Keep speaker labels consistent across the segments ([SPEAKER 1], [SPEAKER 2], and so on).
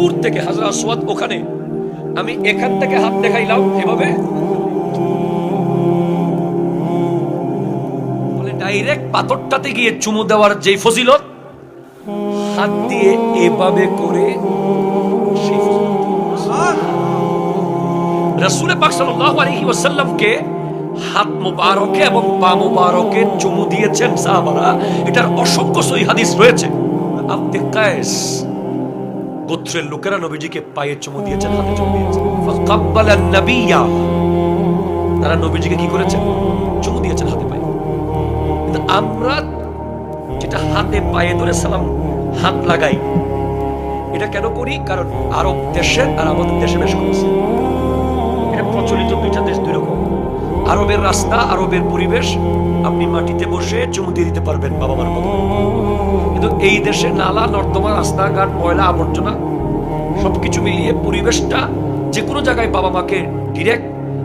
[SPEAKER 1] দূর থেকে হাজরা আসওয়াদ ওখানে। আমি এখান থেকে হাত দেখাইলাম এভাবে। বলে ডাইরেক্ট পাথরটাতে গিয়ে চুমু দেওয়ার যেই ফজিলত, হাত দিয়ে এভাবে করে সেই। রাসূলে পাক সাল্লাল্লাহু আলাইহি ওয়াসাল্লামকে হাত মুবারকে এবং পা মুবারকে চুমু দিয়েছেন সাহাবারা। এটার অসংখ্য সহি হাদিস রয়েছে। আব্দে কায়েস গোত্রের লোকেরা নবীজিকে পায়ে চুমু দিয়েছেন, হাতে চুমু দিয়েছেন। তারা নবীজিকে কি করেছেন? চুমু দিয়েছেন হাতে পায়ে। কিন্তু আমরা যেটা হাতে পায়ে ধরে সালাম, হাত লাগাই, এটা কেন করি? কারণ আরব দেশে আর আমাদের দেশে বেশ করেছে এটা প্রচলিত দুইটা দেশ দুই রকম। আরবের রাস্তা, আরবের পরিবেশ, আপনি মাটিতে বসে চুমু দিয়ে দিতে পারবেন বাবা মার মতো। কিন্তু এই দেশে নালা, নর্দমা, রাস্তাঘাট, ময়লা, আবর্জনা সবকিছু মিলিয়ে পরিবেশটা যে কোনো জায়গায় বাবা মাকে ডিরেক্ট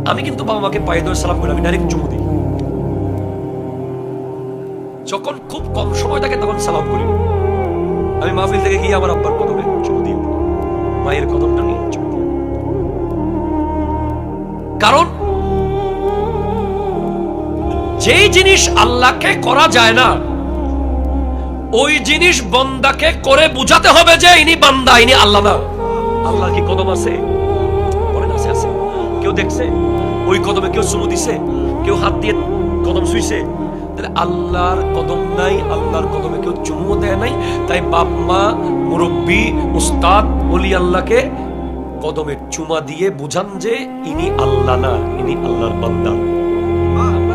[SPEAKER 1] আমি কিন্তু বাবা মাকে পায়ে ধরে সালাম করি, আমি ডাইরেক্ট চুমু দিই। যখন খুব কম সময় থাকে তখন সালাম করি। আমি মাহফিল থেকে গিয়ে আমার আব্বার কদমে চুমু দিই। মায়ের কদমটা নিয়ে চুমু দিই। কারণ, যেই জিনিস আল্লাহকে করা যায় না, ওই জিনিস বন্দাকে করে বুঝাতে হবে যে ইনি বান্দা, ইনি আল্লাহ না। আল্লাহ কি কদম আছে? বলেন আছে আছে। কেউ দেখছে, ওই কদমে কেউ চুমু দিছে, কেউ হাত দিয়ে কদম শুইছে তাহলে আল্লাহর কদম নাই, আল্লাহর কদমে কেউ চুমু দেয় নাই। তাই বাপ, মা, মুরব্বী, উস্তাদ অলি আল্লাহকে কদমে চুমা দিয়ে বুঝান যে ইনি আল্লাহ না, ইনি আল্লাহর বান্দা।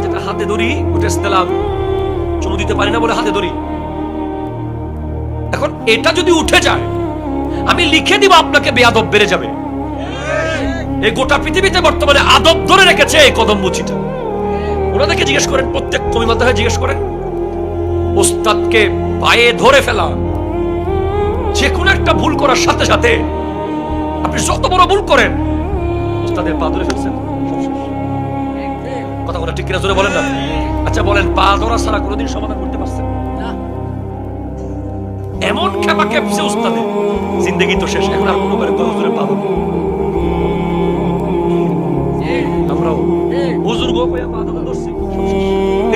[SPEAKER 1] যেটা হাতে ধরি, ওটা ইসলাম চুমু দিতে পারি না বলে হাতে ধরি। এখন এটা যদি উঠে যায় আমি লিখে দিব আপনাকে বেয়াদব বেড়ে যাবে। এই গোটা পৃথিবীতে বর্তমানে আদব ধরে রেখেছে এই কদম মুচিটা। ওনাদেরকে জিজ্ঞেস করেন, প্রত্যেক কবি মাথায় জিজ্ঞেস করেন, ওস্তাদকে পায়ে ধরে ফেলা যে কোনো একটা ভুল করার সাথে সাথে আপনি যত বড় ভুল করেন, ওস্তাদের পা ধরে ফেলছেন। কথা কথা ঠিক কিনা জোরে বলেন না? আচ্ছা বলেন, পা ধরা ছাড়া কোনোদিন সমাধান করতে পারছেন এমন খেপা খেপছে উস্তাদে। জিন্দগি তো শেষ, এখন আর কোনো করে কত জোরে পা ধরবো? আমরাও বুজুর্গ হয়ে পা ধরে ধরছি।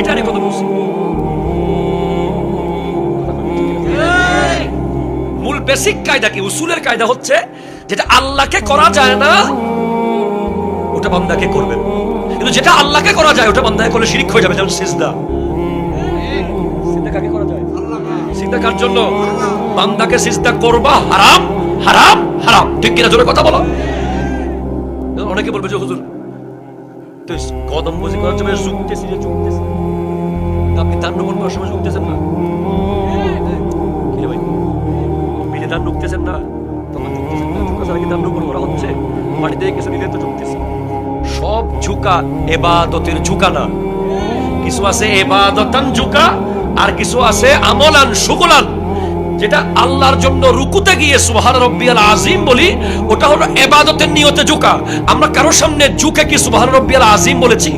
[SPEAKER 1] এটা নিয়ে কথা বলছি। মূল বেসিক কায়দা কি? উসুলের কায়দা হচ্ছে যেটা আল্লাহকে করা যায় না, ওটা বান্দাকে করবেন কিন্তু যেটা আল্লাহকে করা যায়, ওটা বান্দাকে করলে শিরিক হয়ে যাবে, যেমন সিজদা। জন্য বান্দাকে সিজদা করবা, হারাম হারাম হারাম। ঠিক কিনা জোরে কথা বলো। অনেকে বলবে যে, হুজুর, তো কদম বসে করার জন্য ঝুঁকতেছি যে ঝুঁকতেছি আপনি দান রোপণ করার সময় ঝুঁকতেছেন না? বিলে ধান ঢুকতেছেন না? তখন না? ঝুঁকা কি ধান রোপণ করা হচ্ছে মাটিতে কিছু তো সব ঝুঁকা, এবাদতের ঝুঁকা না। কিছু আছে, এবাদতান ঝুঁকা আর কিছু আছে আমলান, সুগলান, যেটা আল্লাহর জন্য রুকুতে গিয়ে সুবহান রব্বিয়াল আজিম বলি, ওটা হলো এবাদতের নিয়তে জুকা আমরা কারোর সামনে জুকে কি সুবহান রব্বিয়াল আজিম বলেছি?